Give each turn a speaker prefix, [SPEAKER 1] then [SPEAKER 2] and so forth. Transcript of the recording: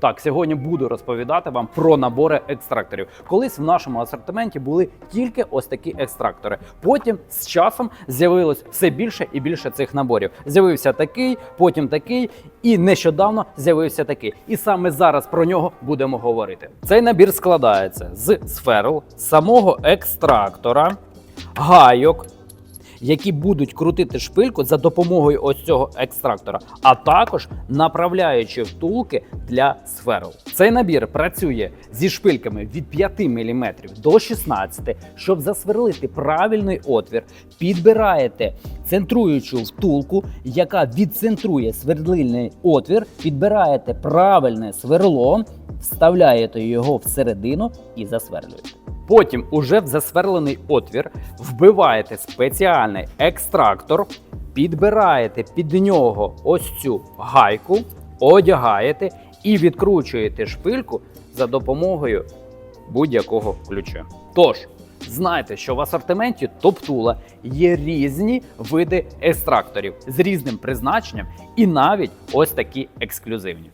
[SPEAKER 1] Так, сьогодні буду розповідати вам про набори екстракторів. Колись в нашому асортименті були тільки ось такі екстрактори. Потім з часом з'явилось все більше і більше цих наборів. З'явився такий, потім такий, і нещодавно з'явився такий. І саме зараз про нього будемо говорити. Цей набір складається з сферл, самого екстрактора, гайок, які будуть крутити шпильку за допомогою ось цього екстрактора, а також направляючи втулки для сферл. Цей набір працює зі шпильками від 5 мм до 16, щоб засверлити правильний отвір. Підбираєте центруючу втулку, яка відцентрує свердлильний отвір, підбираєте правильне сверло, вставляєте його всередину і засверлюєте. Потім уже в засверлений отвір вбиваєте спеціальний екстрактор, підбираєте під нього ось цю гайку, одягаєте і відкручуєте шпильку за допомогою будь-якого ключа. Тож, знайте, що в асортименті топтула є різні види екстракторів з різним призначенням і навіть ось такі ексклюзивні.